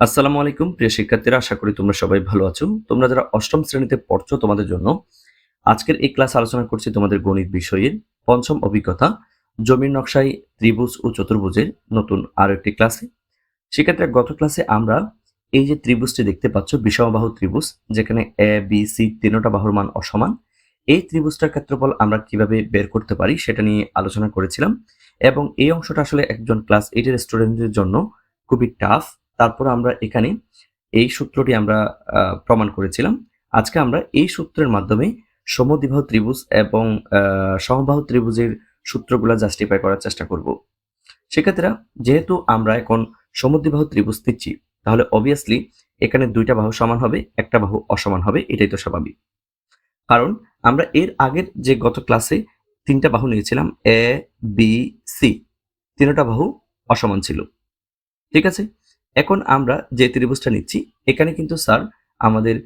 আসসালামু আলাইকুম, প্রিয় শিক্ষার্থীরা, আশা করি তোমরা সবাই ভালো আছো। তোমরা যারা অষ্টম শ্রেণীতে পড়ছো তোমাদের জন্য আজকের এই ক্লাস আলোচনা করছি তোমাদের গণিত বিষয়ের পঞ্চম অভিজ্ঞতা, জমির নকশায় ত্রিভুজ ও চতুর্ভুজের নতুন আরও একটি ক্লাসে। সেক্ষেত্রে গত ক্লাসে আমরা এই যে ত্রিভুজটি দেখতে পাচ্ছ, বিষমবাহু ত্রিভুজ, যেখানে এ বি সি তিনটা বাহুর মান অসমান, এই ত্রিভুজটার ক্ষেত্রফল আমরা কীভাবে বের করতে পারি সেটা নিয়ে আলোচনা করেছিলাম এবং এই অংশটা আসলে একজন ক্লাস এইটের স্টুডেন্টদের জন্য খুবই টাফ তারপর আমরা এখানে এই সূত্রটি আমরা প্রমাণ করেছিলাম। আজকে আমরা এই সূত্রের মাধ্যমে সমদ্বিবাহু ত্রিভুজ এবং সমবাহু ত্রিভুজের সূত্রগুলো জাস্টিফাই করার চেষ্টা করব। সেক্ষেত্রে যেহেতু আমরা এখন সমদ্বিবাহু ত্রিভুজ নিচ্ছি তাহলে অবভিয়াসলি এখানে দুইটা বাহু সমান হবে, একটা বাহু অসমান হবে, এটাই তো স্বাভাবিক। কারণ আমরা এর আগের যে গত ক্লাসে তিনটা বাহু নিয়েছিলাম এ বি সি তিনটা বাহু অসমান ছিল। ঠিক আছে? এখন আমরা যে ত্রিভুজটা নিচ্ছি, এখানে কিন্তু স্যার আমাদের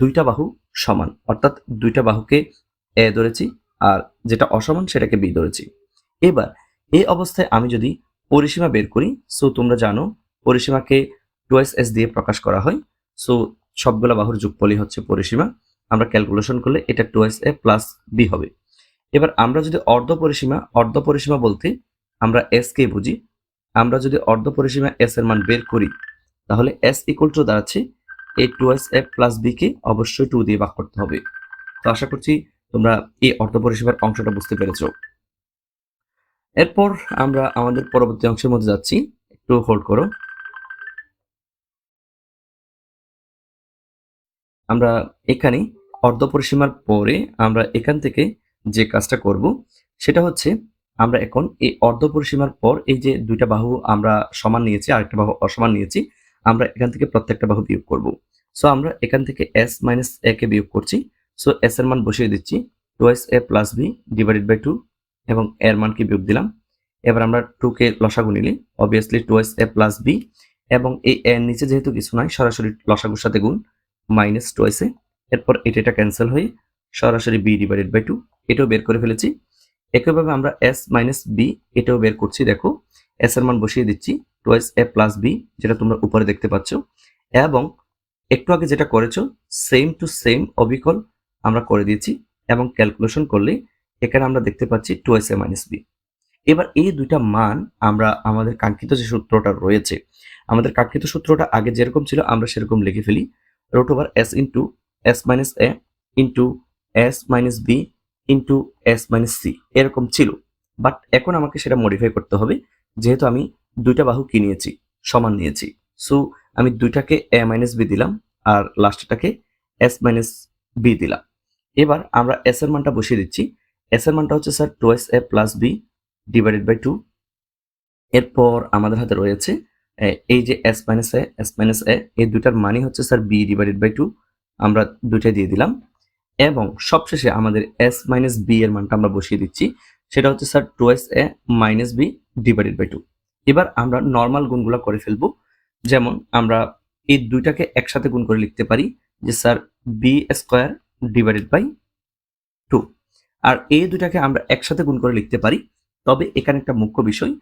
দুইটা বাহু সমান। অর্থাৎ দুইটা বাহুকে এ ধরেছি আর যেটা অসমান সেটাকে বি ধরেছি। এবার এই অবস্থায় আমি যদি পরিসীমা বের করি, সো তোমরা জানো পরিসীমাকে টুয়েস এস দিয়ে প্রকাশ করা হয়। সো সবগুলা বাহুর যোগফলই হচ্ছে পরিসীমা। আমরা ক্যালকুলেশন করলে এটা টুয়েস এ প্লাস বি হবে। এবার আমরা যদি অর্ধ পরিসীমা অর্ধ পরিসীমা বলতে আমরা এস কে বুঝি? আমরা যদি অর্ধ পরিসীমা এস এর মান বের করি, তাহলে এস ইকুয়াল টু দাঁড়াচ্ছে A two S F plus B কে অবশ্যই টু দিয়ে ভাগ করতে হবে। তো আশা করছি তোমরা এই অর্ধ পরিসীমার অংশটা বুঝতে পেরেছ। এরপর আমরা আমাদের পরবর্তী অংশের মধ্যে যাচ্ছি। একটু হোল্ড করো। আমরা এখানে অর্ধ পরিসীমার পরে আমরা এখান থেকে যে কাজটা করব, সেটা হচ্ছে আমরা এখন এই অর্ধ পরিসীমার পর এই যে দুইটা বাহু আমরা সমান নিয়েছি, আরেকটা বাহু অসমান নিয়েছি, আমরা এখান থেকে প্রত্যেকটা বাহু বিয়োগ করব। সো আমরা এখান থেকে এস মাইনাস এ কে বিয়োগ করছি। সো এস এর মান বসিয়ে দিচ্ছি। Twice A plus B divided by two এবং এর মানকে বিয়োগ দিলাম? এবার আমরা টু কে লসাগু নিলি। Obviously twice A plus B এবং এই এর নিচে যেহেতু কিছু নাই, সরাসরি লসাগুর সাথে গুণ মাইনাস টুয়াইস এ এরপর এটা এটা ক্যান্সেল হয়ে সরাসরি বি ডিভাইডেড বাই টু এটাও বের করে ফেলেছি। একইভাবে আমরা এস মাইনাস বি এটাও বের করছি, দেখো। এস এর মান বসিয়ে দিচ্ছি টুয়াইস এ প্লাস বি যেটা তোমরা উপরে দেখতে পাচ্ছ। এবং একটু আগে যেটা করেছ সেম টু সেম অবিকল আমরা করে দিয়েছি এবং ক্যালকুলেশন করলে এখানে আমরা দেখতে পাচ্ছি টুয়াইস এ মাইনাস বি এবার এই দুইটা মান আমরা, আমাদের কাঙ্ক্ষিত যে সূত্রটা রয়েছে, আমাদের কাঙ্ক্ষিত সূত্রটা আগে যেরকম ছিল আমরা সেরকম লিখে ফেলি। Root over S into S minus A into S minus B into S minus C এরকম ছিল। বাট এখন আমাকে সেটা মডিফাই করতে হবে, যেহেতু আমি দুইটা বাহু কি নিয়েছি? সমান নিয়েছি। সো আমি দুইটাকে এ মাইনাস বি দিলাম, আর লাস্টটাকে এস মাইনাস বি দিলাম। এবার আমরা এস এর মানটা বসিয়ে দিচ্ছি। এস এর মানটা হচ্ছে sir two S A plus B divided by two এরপর আমাদের হাতে রয়েছে এই যে S minus A S minus A এই দুটার মানই হচ্ছে sir B divided by two আমরা দুইটা দিয়ে দিলাম। এবং সবশেষে আমাদের এস মাইনাস বি এর মানটা আমরা বসিয়ে দিচ্ছি, সেটা হচ্ছে sir two S A minus B divided by two এবার আমরা নর্মাল গুণগুলো করে ফেলব, যেমন আমরা এই দুইটাকে একসাথে গুণ করে লিখতে পারি যে sir B square divided by two আর এই দুইটাকে আমরা একসাথে গুণ করে লিখতে পারি, তবে এখানে একটা মুখ্য বিষয়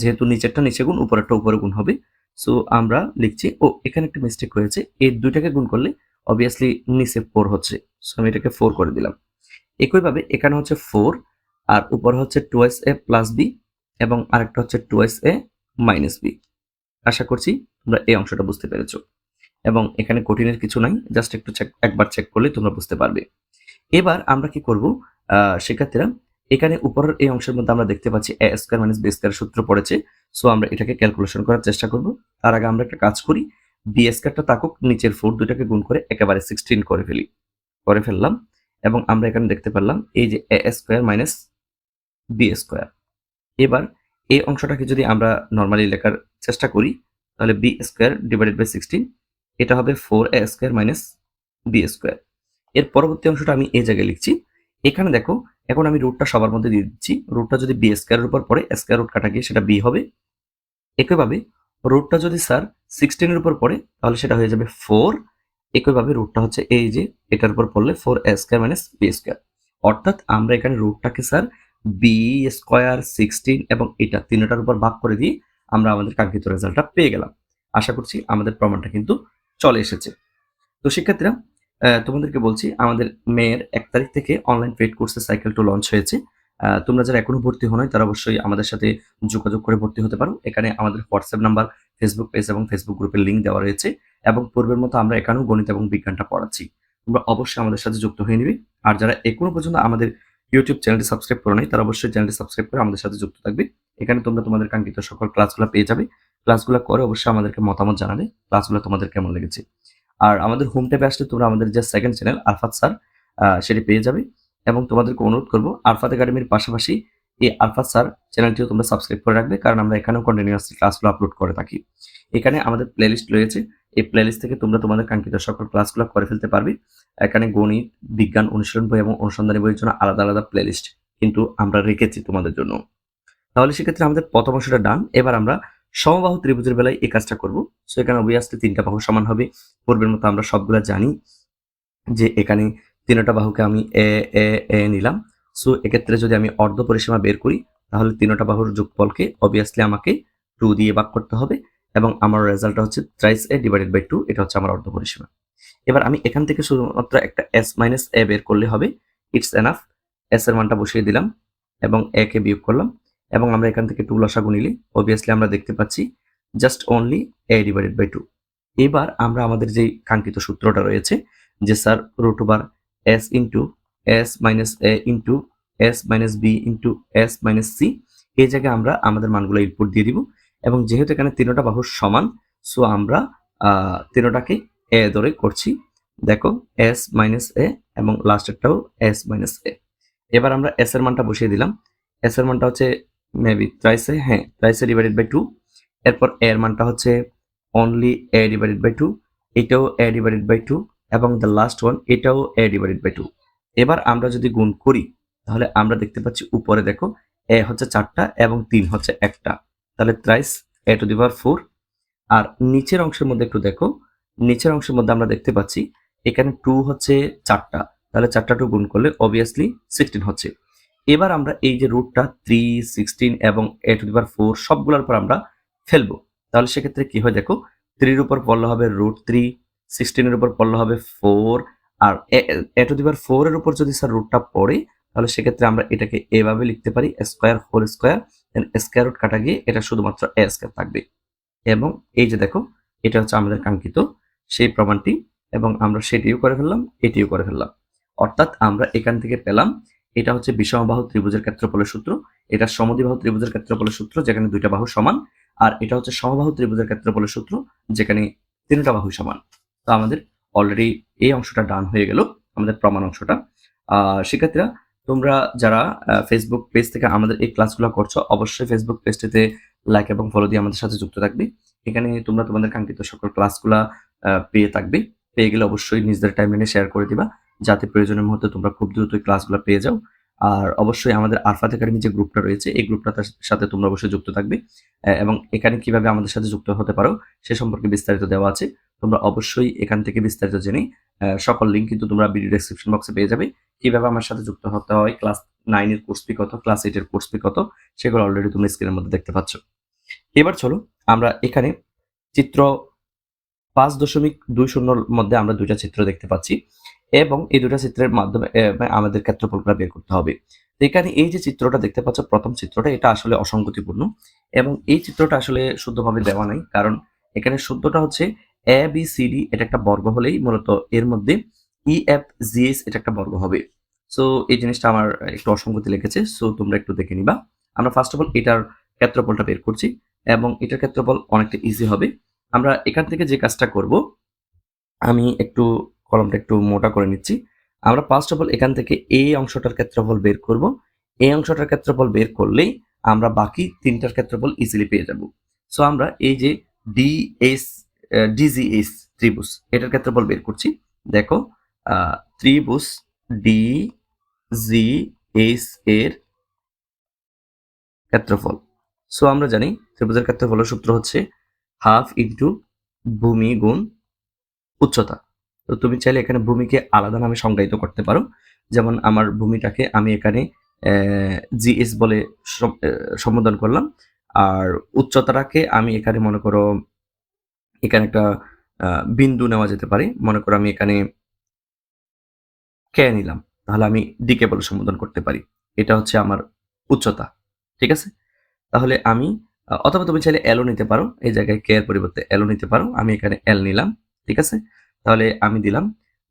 যেহেতু নিচেরটা নিচে গুণ, উপরেরটা উপরে গুণ হবে। সো আমরা লিখছি, ও, এখানে একটা মিস্টেক হয়েছে, এই দুইটাকে গুণ করলে অবভিয়াসলি নিচে ফোর হচ্ছে। সো আমি এটাকে ফোর করে দিলাম। একইভাবে এখানে হচ্ছে ফোর আর উপরে হচ্ছে টুয়েস এ প্লাস বি এবং আরেকটা হচ্ছে টুয়েস এ মাইনাস বি আশা করছি তোমরা এই অংশটা বুঝতে পেরেছ। এবং এখানে কঠিনের কিছু নাই জাস্ট একটু চেক একবার চেক করলে তোমরা বুঝতে পারবে। এবার আমরা কি করব? শিক্ষার্থীরা, এখানে উপরের এই অংশের মধ্যে আমরা দেখতে পাচ্ছি A square minus B square সূত্র পড়েছে। সো আমরা এটাকে ক্যালকুলেশন করার চেষ্টা করব। তার আগে আমরা একটা কাজ করি। বি তাকুক, নিচের ফোর দুটাকে গুণ করে একেবারে সিক্সটিন করে ফেলি, করে ফেললাম এবং আমরা এখানে দেখতে পারলাম এই যে A square minus B square এবার এই অংশটাকে যদি আমরা নর্মালি লেখার চেষ্টা করি, তাহলে B square divided by sixteen এটা হবে four A square minus B square এর পরবর্তী অংশটা আমি এই জায়গায় লিখছি। এখানে দেখো, এখন আমি রুটটা সবার মধ্যে দিয়ে দিচ্ছি। রুটটা যদি বি স্কোয়ারের উপর পড়ে স্কোয়ার রুট কাটা গিয়ে সেটা বি হবে। একইভাবে রুটটা যদি স্যার সিক্সটিনের উপর পড়ে, তাহলে সেটা হয়ে যাবে ফোর একইভাবে রুটটা হচ্ছে এই যে এটার উপর পড়লে four A square minus B square অর্থাৎ আমরা এখানে রুটটাকে স্যার বি স্কোয়ার সিক্সটিন এবং এটা তিনটার উপর ভাগ করে দিয়ে আমরা আমাদের কাঙ্ক্ষিত রেজাল্টটা পেয়ে গেলাম। আশা করছি আমাদের প্রমাণটা কিন্তু চলে এসেছে। তো শিক্ষার্থীরা তোমাদেরকে বলছি, আমাদের মেয়ের এক তারিখ থেকে অনলাইন পেড কোর্সের সাইকেল টু লঞ্চ হয়েছে। তোমরা যারা এখনও ভর্তি হো নাই, তারা অবশ্যই আমাদের সাথে যোগাযোগ করে ভর্তি হতে পারো। এখানে আমাদের হোয়াটসঅ্যাপ নাম্বার ফেসবুক পেজ এবং ফেসবুক গ্রুপের লিঙ্ক দেওয়া রয়েছে এবং পূর্বের মতো আমরা এখানেও গণিত এবং বিজ্ঞানটা পড়াচ্ছি। তোমরা অবশ্যই আমাদের সাথে যুক্ত হয়ে নিবে। আর যারা এখনও পর্যন্ত আমাদের ইউটিউব চ্যানেলটি সাবস্ক্রাইব করো নাই, তারা অবশ্যই চ্যানেলটি সাবস্ক্রাইব করে আমাদের সাথে যুক্ত থাকবে। এখানে তোমরা তোমাদের কাঙ্ক্ষিত সকল ক্লাসগুলো পেয়ে যাবে। ক্লাসগুলো করে অবশ্যই আমাদেরকে মতামত জানাবে ক্লাসগুলো তোমাদের কেমন লেগেছে। আর আমাদের হোম ট্যাবে আসলে তোমরা আমাদের যে সেকেন্ড চ্যানেল আরফাত স্যার সেটি পেয়ে যাবে। এবং তোমাদেরকে অনুরোধ করব আরফাত একাডেমির পাশাপাশি এই আরফাত স্যার চ্যানেলটিও তোমরা সাবস্ক্রাইব করে রাখবে, কারণ আমরা এখানেও কন্টিনিউয়াসলি ক্লাসগুলো আপলোড করে থাকি। এখানে আমাদের প্লেলিস্ট রয়েছে, এই প্লেলিস্ট থেকে তোমরা তোমাদের কাঙ্ক্ষিত সকল ক্লাসগুলো করে ফেলতে পারবে। এখানে গণিত, বিজ্ঞান, অনুশীলন বই এবং অনুসন্ধানী বইয়ের জন্য আলাদা আলাদা প্লেলিস্ট কিন্তু আমরা রেখেছি তোমাদের জন্য। তাহলে সেক্ষেত্রে আমাদের প্রথম অংশটা ডান এবার আমরা সমবাহু ত্রিভুজের বেলায় এই কাজটা করব। সো এখানে অবভিয়াসলি তিনটা বাহু সমান হবে, পূর্বের মতো আমরা সবগুলা জানি যে এখানে তিনটা বাহুকে আমি এ এ এ নিলাম। সো, এক্ষেত্রে যদি আমি অর্ধ পরিসীমা বের করি, তাহলে তিনটা বাহুর যোগফলকে অবভিয়াসলি আমাকে টু দিয়ে ভাগ করতে হবে এবং আমার রেজাল্টটা হচ্ছে thrice A divided by two এটা হচ্ছে আমার অর্ধ পরিসীমা। এবার আমি এখান থেকে শুধুমাত্র একটা এস মাইনাস এ বের করলে হবে। ইটস এনাফ এস এর মানটা বসিয়ে দিলাম এবং এ কে বিয়োগ করলাম এবং আমরা এখান থেকে টু লসাগু নিলে। অবভিয়াসলি আমরা দেখতে পাচ্ছি just only A divided by two এবার আমরা আমাদের যে কাঙ্ক্ষিত সূত্রটা রয়েছে যে sir root over S into S minus A into S minus B into S minus C এই জায়গায় আমরা আমাদের মানগুলো ইনপুট দিয়ে দিব। এবং যেহেতু এখানে তিনোটা বাহুর সমান সো আমরা তিনোটাকে এ ধরে করছি। দেখো এস মাইনাস এ এবং লাস্টেরটাও এস মাইনাস এ এবার আমরা এস এর মানটা বসিয়ে দিলাম। এস এর মানটা হচ্ছে মেবি ত্রাইসে হ্যাঁ ত্রাইসে ডিভাইডেড বাই টু এরপর এর মানটা হচ্ছে only A divided by two এটাও এ ডিভাইডেড বাই টু এবং দ্য লাস্ট ওয়ান এটাও এ ডিভাইডেড বাই টু এবার আমরা যদি গুণ করি, তাহলে আমরা দেখতে পাচ্ছি উপরে দেখো এ হচ্ছে চারটা এবং তিন হচ্ছে একটা। তাহলে thrice A to the power four আর নিচের অংশের মধ্যে একটু দেখো, নিচের অংশের মধ্যে আমরা দেখতে পাচ্ছি, এখানে টু হচ্ছে চারটা। তাহলে চারটা টু গুণ করলে অবভিয়াসলি সিক্সটিন হচ্ছে। এবার আমরা এই যে রুটটা থ্রি সিক্সটিন এবং এ টু দি পাওয়ার ফোর সবগুলোর পর আমরা ফেলব। তাহলে সেক্ষেত্রে কি হয় দেখো থ্রির উপর পড়লে হবে রুট থ্রি সিক্সটিনের উপর পড়লে হবে four R A to the power four এর উপর যদি স্যার রুটটা পড়ে, তাহলে সেক্ষেত্রে আমরা এটাকে এভাবে লিখতে পারি square whole square square root কাটা গিয়ে এটা শুধুমাত্র এ স্কোয়ার থাকবে। এবং এই যে দেখো, এটা হচ্ছে আমাদের কাঙ্ক্ষিত সেই প্রমাণটি, এবং আমরা সেটিও করে ফেললাম, এটিও করে ফেললাম। অর্থাৎ আমরা এখান থেকে পেলাম, এটা হচ্ছে বিষমবাহু ত্রিভুজের ক্ষেত্রফলের সূত্র, এটা সমদ্বিবাহু ত্রিভুজের ক্ষেত্রফলের সূত্র, যেখানে দুইটা বাহু সমান, আর এটা হচ্ছে সমবাহু ত্রিভুজের ক্ষেত্রফলের সূত্র, যেখানে তিনটা বাহু সমান। তো আমাদের অলরেডি এই অংশটা ডান হয়ে গেল, আমাদের প্রমাণ অংশটা। শিক্ষার্থীরা তোমরা যারা ফেসবুক পেজ থেকে আমাদের এই ক্লাসগুলো করছ, অবশ্যই ফেসবুক পেজটিতে লাইক এবং ফলো দিয়ে আমাদের সাথে যুক্ত থাকবে। এখানে তোমরা তোমাদের কাঙ্ক্ষিত সকল ক্লাসগুলা পেয়ে থাকবে। পেয়ে গেলে অবশ্যই নিজেদের টাইমলাইনে শেয়ার করে দিবা। যাতে প্রয়োজনের মুহূর্তে তোমরা খুব দ্রুত ক্লাসগুলো পেয়ে যাও। আর অবশ্যই আমাদের আরফাত একাডেমি যে গ্রুপটা রয়েছে, এই গ্রুপটার সাথে তোমরা অবশ্যই যুক্ত থাকবে। এবং এখানে কীভাবে আমাদের সাথে যুক্ত হতে পারো, সে সম্পর্কে বিস্তারিত দেওয়া আছে। তোমরা অবশ্যই এখান থেকে বিস্তারিত জেনে সকল লিঙ্ক কিন্তু তোমরা ভিডিও ডেসক্রিপশন বক্সে পেয়ে যাবে। কীভাবে আমার সাথে যুক্ত হতে হয় ক্লাস নাইনের কোর্স ফি কত ক্লাস এইটের কোর্স ফি কত, সেগুলো অলরেডি তুমি স্ক্রিনের মধ্যে দেখতে পাচ্ছ। এবার চলো আমরা এখানে চিত্র পাঁচ দশমিক দুই শূন্যর মধ্যে আমরা দুইটা চিত্র দেখতে পাচ্ছি এবং এই দুটা চিত্রের মাধ্যমে আমাদের ক্ষেত্রফলগুলো বের করতে হবে। এখানে এই যে চিত্রটা দেখতে পাচ্ছ, প্রথম চিত্রটা, এটা আসলে অসঙ্গতিপূর্ণ এবং এই চিত্রটা আসলে শুদ্ধভাবে দেওয়া নাই, কারণ এখানে শুদ্ধটা হচ্ছে এ বি সি ডি এটা একটা বর্গ হলেই মূলত এর মধ্যে ই এফ জি এস এটা একটা বর্গ হবে। সো এই জিনিসটা আমার একটু অসঙ্গতি লেগেছে সো তোমরা একটু দেখে নিবা। আমরা ফার্স্ট অফ অল এটার ক্ষেত্রফলটা বের করছি এবং এটার ক্ষেত্রফল অনেকটা ইজি হবে। আমরা এখান থেকে যে কাজটা করব, আমি একটু কলমটা একটু মোটা করে নিচ্ছি। আমরা ফার্স্ট অফ অল এখান থেকে এই অংশটার ক্ষেত্রফল বের করব। এই অংশটার ক্ষেত্রফল বের করলেই আমরা বাকি তিনটার ক্ষেত্রফল ইজিলি পেয়ে যাব। সো আমরা এই যে ডি এস ডিজিএস ত্রিভুজ। এটার ক্ষেত্রফল বের করছি। দেখো ত্রিভুজ ডি জি এস এর ক্ষেত্রফল। সো আমরা জানি ত্রিভুজের ক্ষেত্রফলের সূত্র হচ্ছে হাফ ইন্টু ভূমি গুণ উচ্চতা। তো তুমি চাইলে এখানে ভূমিকে আলাদা নামে সংজ্ঞায়িত করতে পারো। যেমন আমার ভূমিটাকে আমি এখানে জিএস বলে সম্বোধন করলাম। আর উচ্চতাটাকে আমি এখানে মনে করো এখানে একটা বিন্দু নেওয়া যেতে পারে। মনে করো আমি এখানে কে নিলাম, তাহলে আমি ডিকে বলে সম্বোধন করতে পারি। এটা হচ্ছে আমার উচ্চতা, ঠিক আছে? তাহলে আমি অথবা তুমি চাইলে এলও নিতে পারো। এই জায়গায় কে এর পরিবর্তে এলও নিতে পারো। আমি এখানে এল নিলাম, ঠিক আছে? তাহলে আমি দিলাম,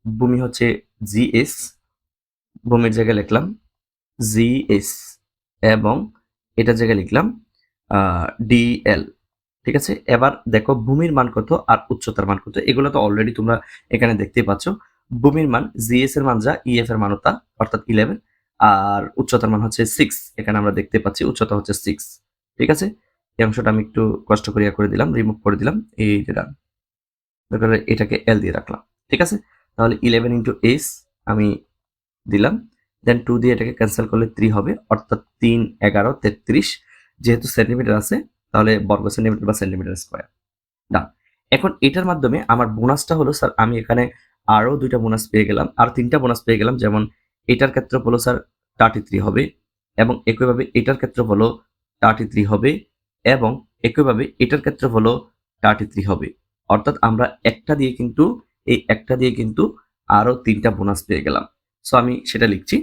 ভূমি হচ্ছে জিএস ভূমির জায়গায় লিখলাম জিএস এবং এটার জায়গায় লিখলাম ডিএল ঠিক আছে? এবার দেখো ভূমির মান কত আর উচ্চতার মান কত? এগুলো তো অলরেডি তোমরা এখানে দেখতে পাচ্ছ। ভূমির মান জিএস এর মান যা ইএফ এর মানও তা, অর্থাৎ ইলেভেন আর উচ্চতার মান হচ্ছে সিক্স এখানে আমরা দেখতে পাচ্ছি উচ্চতা হচ্ছে সিক্স ঠিক আছে? এই অংশটা আমি একটু কষ্ট করিয়া করে দিলাম রিমুভ করে দিলাম এই যে ডান এটাকে এল দিয়ে রাখলাম, ঠিক আছে? তাহলে ইলেভেন ইন্টু এস আমি দিলাম দেন টু দিয়ে এটাকে ক্যান্সেল করলে থ্রি হবে, অর্থাৎ তিন, এগারো, তেত্রিশ, যেহেতু সেন্টিমিটার আছে তাহলে বর্গ সেন্টিমিটার বা সেন্টিমিটার স্কোয়ার ডান এখন এটার মাধ্যমে আমার বোনাসটা হলো স্যার আমি এখানে আরও দুইটা বোনাস পেয়ে গেলাম, আর তিনটা বোনাস পেয়ে গেলাম, যেমন এটার ক্ষেত্রে হলো স্যার থার্টি থ্রি হবে, এবং একইভাবে এটার ক্ষেত্রে হলো থার্টি থ্রি হবে, এবং একইভাবে এটার ক্ষেত্রে হলো থার্টি থ্রি হবে। অর্থাৎ আমরা একটা দিয়ে কিন্তু, এই একটা দিয়ে কিন্তু আরও তিনটা বোনাস পেয়ে গেলাম। সো আমি সেটা লিখছি।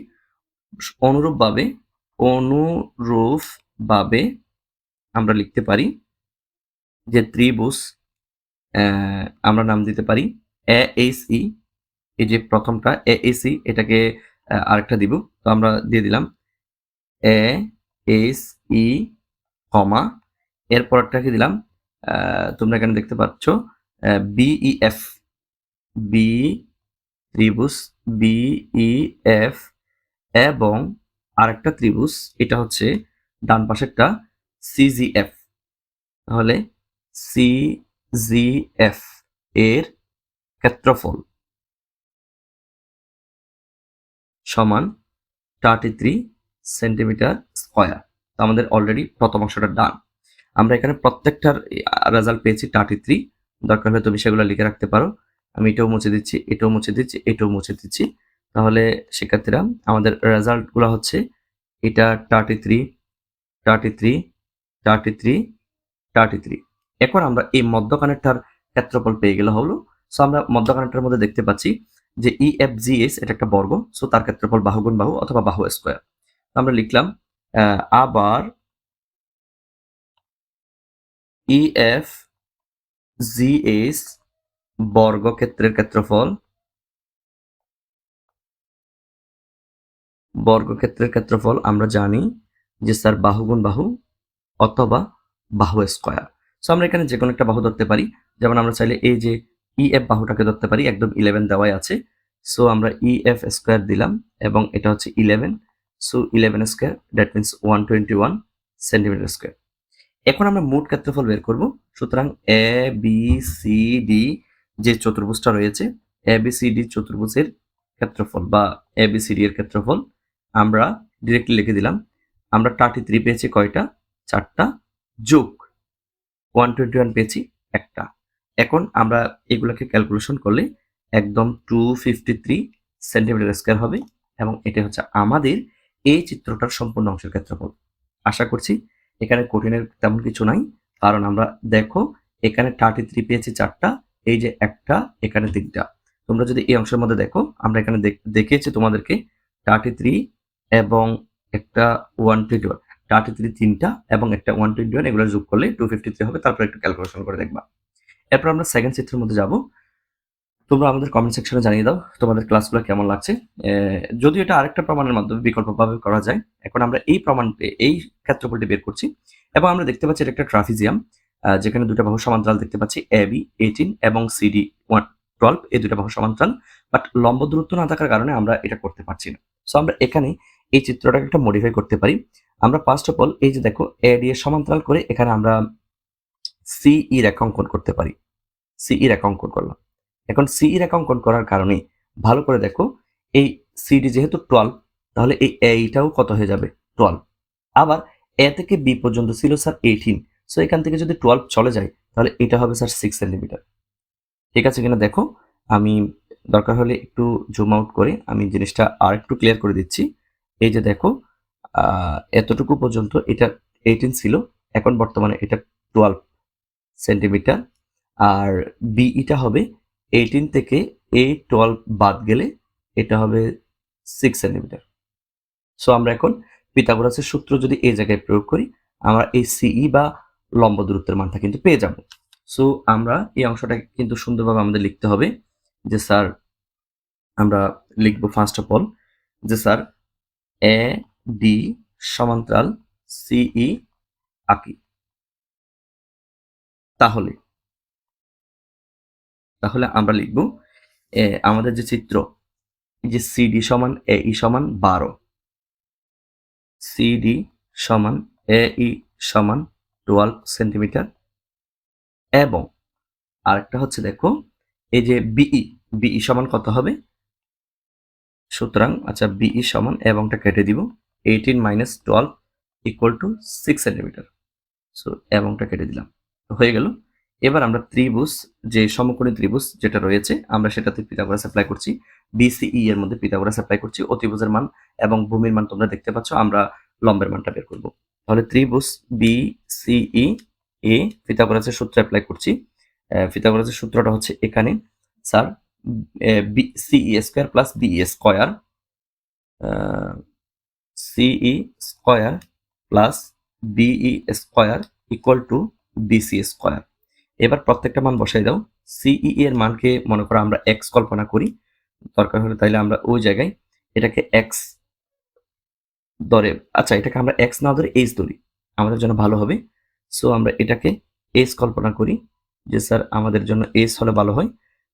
অনুরূপভাবে অনুরূপভাবে আমরা লিখতে পারি যে ত্রিভুজ আমরা নাম দিতে পারি এ ই এই যে প্রথমটা, এ ই এটাকে আরেকটা দিব। তো আমরা দিয়ে দিলাম এ এইচ ই কমা এরপরটাকে দিলাম তোমরা এখানে দেখতে পাচ্ছ বিই এফ, বি ত্রিভুজ বিই এফ, এবং আরেকটা ত্রিভুজ, এটা হচ্ছে ডান পাশেরটা সিজিএফ তাহলে সিজিএফ এর ক্ষেত্রফল সমান থার্টি থ্রি সেন্টিমিটার স্কোয়ার আমাদের অলরেডি প্রথম অংশটা ডান আমরা এখানে প্রত্যেকটার রেজাল্ট পেয়েছি থার্টি থ্রি দরকার হলে তুমি সেগুলো লিখে রাখতে পারো। আমি এটাও মুছে দিচ্ছি, এটাও মুছে দিচ্ছি, এটাও মুছে দিচ্ছি। তাহলে শিক্ষার্থীরা আমাদের রেজাল্টগুলো হচ্ছে এটা thirty three thirty three thirty three thirty three এখন আমরা এই মধ্যখানেরটার ক্ষেত্রফল পেয়ে গেলে হলো সো আমরা মধ্যখানেরটার মধ্যে দেখতে পাচ্ছি যে ই এফ জি এস এটা একটা বর্গ সো তার ক্ষেত্রফল বাহুগুণ বাহু অথবা বাহু স্কোয়ার। আমরা লিখলাম আবার ই এফ জি এস বর্গক্ষেত্রের ক্ষেত্রফল বর্গক্ষেত্রের ক্ষেত্রফল আমরা জানি যে স্যার বাহুগুণ বাহু অথবা বাহু স্কোয়ার। সো আমরা এখানে যে কোনো একটা বাহু ধরতে পারি। যেমন আমরা চাইলে এই যে ই এফ বাহুটাকে ধরতে পারি, একদম ইলেভেন দেওয়াই আছে। সো আমরা ই এফ স্কোয়ার দিলাম এবং এটা হচ্ছে eleven so eleven square that means one twenty one centimeter square এখন আমরা মোট ক্ষেত্রফল বের করব। সুতরাং এ বি সি ডি যে চতুর্ভুজটা রয়েছে এ বি সি ডি চতুর্ভুজের ক্ষেত্রফল বা এ বি সি ডি এর ক্ষেত্রফল আমরা ডিরেক্টলি লিখে দিলাম। আমরা থার্টি থ্রি পেয়েছি কয়টা? চারটা যোগ ওয়ান টোয়েন্টি ওয়ান পেয়েছি একটা। এখন আমরা এগুলোকে ক্যালকুলেশন করলে একদম two fifty three centimeter square হবে এবং এটা হচ্ছে আমাদের এই চিত্রটার সম্পূর্ণ অংশের ক্ষেত্রফল। আশা করছি এখানে কঠিনের তেমন কিছু নাই, কারণ আমরা দেখো এখানে থার্টি থ্রি পেয়েছি চারটা, এই যে একটা, এখানে তিনটা। তোমরা যদি এই অংশের মধ্যে দেখো, আমরা এখানে দেখ- দেখিয়েছি তোমাদেরকে থার্টি থ্রি এবং একটা one twenty one thirty three তিনটা এবং একটা ওয়ান টোয়েন্টি ওয়ান এগুলো যোগ করলে টু ফিফটি থ্রি হবে। তারপর একটু ক্যালকুলেশন করে দেখবা। এরপর আমরা সেকেন্ড চিত্রের মধ্যে যাব। তোমরা আমাদের কমেন্ট সেকশনে জানিয়ে দাও তোমাদের ক্লাসগুলো কেমন লাগছে। যদিও এটা আরেকটা প্রমাণের মাধ্যমে বিকল্পভাবে করা যায়, এখন আমরা এই প্রমাণটি এই ক্ষেত্রফলটি বের করছি এবং আমরা দেখতে পাচ্ছি এটা একটা ট্রাফিজিয়াম যেখানে দুটো বাহু সমান্তরাল দেখতে পাচ্ছি এ বি এইটিন এবং সিডি ওয়ান টুয়েলভ এই দুটো বাহু সমান্তরাল। বাট লম্ব দূরত্ব না থাকার কারণে আমরা এটা করতে পারছি না। সো আমরা এখানে এই চিত্রটাকে একটা মডিফাই করতে পারি। আমরা ফার্স্ট অফ অল এই যে দেখো এ ডি এর সমান্তরাল করে এখানে আমরা সিই রেখা অঙ্কন করতে পারি। সিই রেখা অঙ্কন করলাম। এখন সিই রেখা অঙ্কন করার কারণে ভালো করে দেখো, এই সিডি যেহেতু টুয়েলভ তাহলে এই এইটাও কত হয়ে যাবে? টুয়েলভ আবার এ থেকে বি পর্যন্ত ছিল স্যার এইটিন সো এখান থেকে যদি টুয়েলভ চলে যায়, তাহলে এটা হবে স্যার সিক্স সেন্টিমিটার ঠিক আছে কিনা? দেখো, আমি দরকার হলে একটু জুম আউট করে আমি জিনিসটা আর একটু ক্লিয়ার করে দিচ্ছি। এই যে দেখো এতটুকু পর্যন্ত এটা এইটিন ছিল, এখন বর্তমানে এটা টুয়েলভ সেন্টিমিটার আর বিইটা হবে এইটিন থেকে এ টুয়েলভ বাদ গেলে এটা হবে সিক্স সেন্টিমিটার সো আমরা এখন পিতাগোরাসের সূত্র যদি এই জায়গায় প্রয়োগ করি, আমরা এই সিই বা লম্ব দূরত্বের মানটা কিন্তু পেয়ে যাব। সো আমরা এই অংশটা কিন্তু সুন্দরভাবে আমাদের লিখতে হবে। যে স্যার, আমরা লিখব ফার্স্ট অফ অল যে স্যার এ, ডি, সমান্তরাল সিই আঁকি। তাহলে তাহলে আমরা লিখব আমাদের যে চিত্র যে সিডি সমান এ, ই সমান বারো। সিডি সমান এ, ই সমান টুয়েলভ সেন্টিমিটার এবং আরেকটা হচ্ছে দেখো, এই যে বিই বিই সমান কত হবে? সুতরাং আচ্ছা বিই সমান এবংটা কেটে দিব eighteen minus twelve equal to six centimeter so এবংটা কেটে দিলাম। হয়ে গেল। এবার আমরা ত্রিভুজ, যে সমকোণী ত্রিভুজ যেটা রয়েছে, আমরা সেটাতে পিতাগোরাস অ্যাপ্লাই করছি। বিসিই এর মধ্যে পিতাগোরাস অ্যাপ্লাই করছি। অতিভুজের মান এবং ভূমির মান তোমরা দেখতে পাচ্ছ, আমরা লম্বের মানটা বের করব। তাহলে ত্রিভুজ বি সিই এ পিতাগোরাসের সূত্র অ্যাপ্লাই করছি। পিতাগোরাসের সূত্রটা হচ্ছে এখানে। Sir B CE square plus BE square CE square plus BE square equal to BC square এবার প্রত্যেকটা মান বসাই দাও। সিই এর মানকে মনে করো আমরা এক্স কল্পনা করি। দরকার হলে তাইলে আমরা ওই জায়গায় এটাকে এক্স ধরে আচ্ছা এটাকে আমরা এক্স না ধরে এইচ ধরি। আমাদের জন্য ভালো হবে। সো আমরা এটাকে এস কল্পনা করি যে, স্যার, আমাদের জন্য এস হলে ভালো হয়।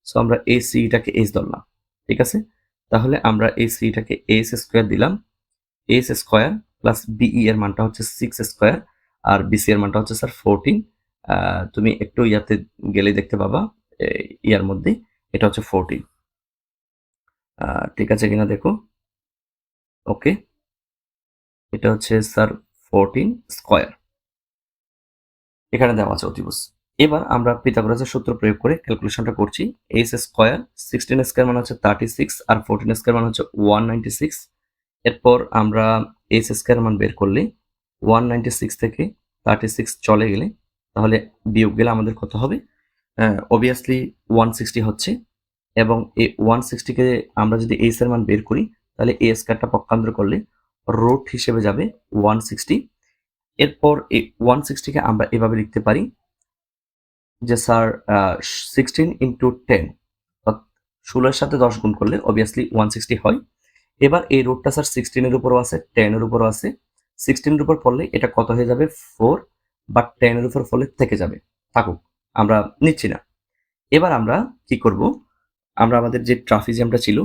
সো আমরা এই সিটাকে এস ধরলাম, ঠিক আছে? তাহলে আমরা এই সিটাকে এস স্কোয়ার দিলাম। এস স্কোয়ার প্লাস বিই এর মানটা হচ্ছে সিক্স স্কোয়ার আর বিসি এর মানটা হচ্ছে স্যার ফোরটিন তুমি একটু ইয়াতে গেলে দেখতে পাবা ইয়ার মধ্যে এটা হচ্ছে ফোরটিন ঠিক আছে কিনা দেখো? ওকে এটা হচ্ছে স্যার ফোরটিন স্কোয়ার এখানে দেওয়া আছে অতিবুস এবার আমরা পিথাগোরাসের সূত্র প্রয়োগ করে ক্যালকুলেশনটা করছি। এইচ স্কোয়ার সিক্সটিন স্কোয়ার মানে হচ্ছে থার্টি সিক্স আর ফোরটিন স্কোয়ার মানে হচ্ছে ওয়ান নাইনটি সিক্স এরপর আমরা এইচ স্কোয়ার মান বের করলে ওয়ান নাইনটি সিক্স থেকে থার্টি সিক্স চলে গেলে তাহলে বিয়োগ গেলে আমাদের কত হবে? অবভিয়াসলি ওয়ান সিক্সটি হচ্ছে এবং এই ওয়ান সিক্সটিকে আমরা যদি এইচ এর মান বের করি, তাহলে এই স্কোয়ারটা পক্ষান্তর করলে রোড হিসেবে যাবে ওয়ান সিক্সটি এরপর এই ওয়ান সিক্সটিকে আমরা এভাবে লিখতে পারি যে স্যার সিক্সটিন ইন্টু টেন ষোলোর সাথে দশ গুণ করলে অবভিয়াসলি ওয়ান সিক্সটি হয়। এবার এই রোডটা স্যার সিক্সটিনের উপরও আছে টেনের উপরও আছে। সিক্সটিনের উপর পড়লে এটা কত হয়ে যাবে? ফোর বা টেনের উপর ফলে থেকে যাবে। থাকুক, আমরা নিচ্ছি না। এবার আমরা কি করব? আমরা আমাদের যে ট্রাফিজিয়ামটা ছিল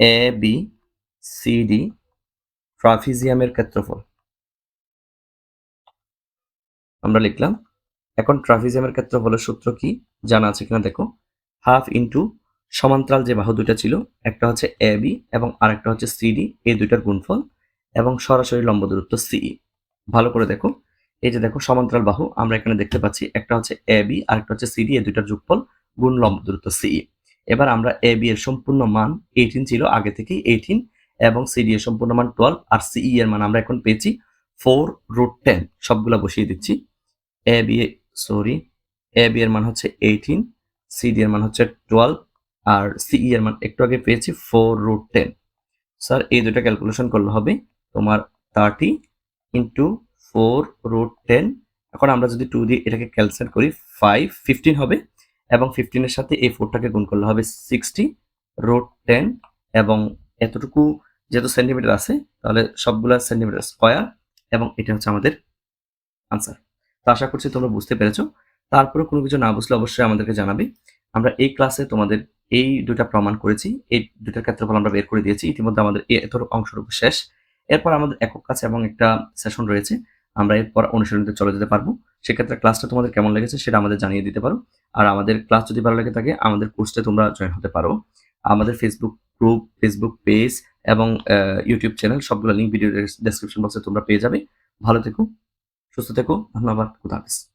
এ বি সি ডি ট্রাফিজিয়ামের ক্ষেত্রফল, আমরা লিখলাম এখন ট্রাফিজিয়ামের ক্ষেত্রফলের সূত্র কি? জানা আছে কিনা দেখো। হাফ ইন্টু সমান্তরাল যে বাহু দুইটা ছিল, একটা হচ্ছে এ বি এবং আরেকটা হচ্ছে সিডি এই দুইটার গুণফল এবং সরাসরি লম্ব দূরত্ব সিই ভালো করে দেখো। এই যে দেখো, সমান্তরাল বাহু, আমরা এখানে দেখতে পাচ্ছি, একটা হচ্ছে এ বি আর একটা হচ্ছে সিডি এই দুইটার যোগফল গুণ লম্ব দূরত্ব সিই এবার আমরা এ বি এর সম্পূর্ণ মান এইটিন ছিল, আগে থেকেই এইটিন এবং সিডি এর সম্পূর্ণ মান টুয়েলভ আর সিই এর মান আমরা এখন পেয়েছি ফোর রুট টেন সবগুলা বসিয়ে দিচ্ছি। A B sorry A B এর মান হচ্ছে এইটিন সিডি এর মান হচ্ছে টুয়েলভ আর সিই এর মান একটু আগে পেয়েছি ফোর রুট টেন স্যার এই দুটা ক্যালকুলেশন করলে হবে তোমার thirty into four root ten এখন আমরা যদি টু দিয়ে এটাকে ক্যালকুলেট করি ফাইভ ফিফটিন হবে, এবং ফিফটিনের সাথে এই ফোরটাকে গুণ করলে হবে সিক্সটি রুট টেন এবং এতটুকু যেহেতু সেন্টিমিটার আছে, তাহলে সবগুলা সেন্টিমিটার স্কোয়ার এবং এটা হচ্ছে আমাদের আনসার তো আশা করছি তোমরা বুঝতে পেরেছ। তারপরে কোনো কিছু না বুঝলে অবশ্যই আমাদেরকে জানাবে। আমরা এই ক্লাসে তোমাদের এই দুটা প্রমাণ করেছি, এই দুটার ক্ষেত্রফল আমরা বের করে দিয়েছি। ইতিমধ্যে আমাদের এতটুকু অংশটুকু শেষ। এরপর আমাদের একক কাছে এবং একটা সেশন রয়েছে। আমরা এরপর অনুশীলনীতে চলে যেতে পারব। সেক্ষেত্রে ক্লাসটা তোমাদের কেমন লেগেছে সেটা আমাদের জানিয়ে দিতে পারো। আর আমাদের ক্লাস যদি ভালো লেগে থাকে, আমাদের কোর্সে তোমরা জয়েন হতে পারো। আমাদের ফেসবুক গ্রুপ ফেসবুক পেজ এবং ইউটিউব চ্যানেল সবগুলো লিঙ্ক ভিডিও ডেসক্রিপশন বক্সে তোমরা পেয়ে যাবে। ভালো থেকো। সুস্থ থেকো ধন্যবাদ খুদা হাফিজ।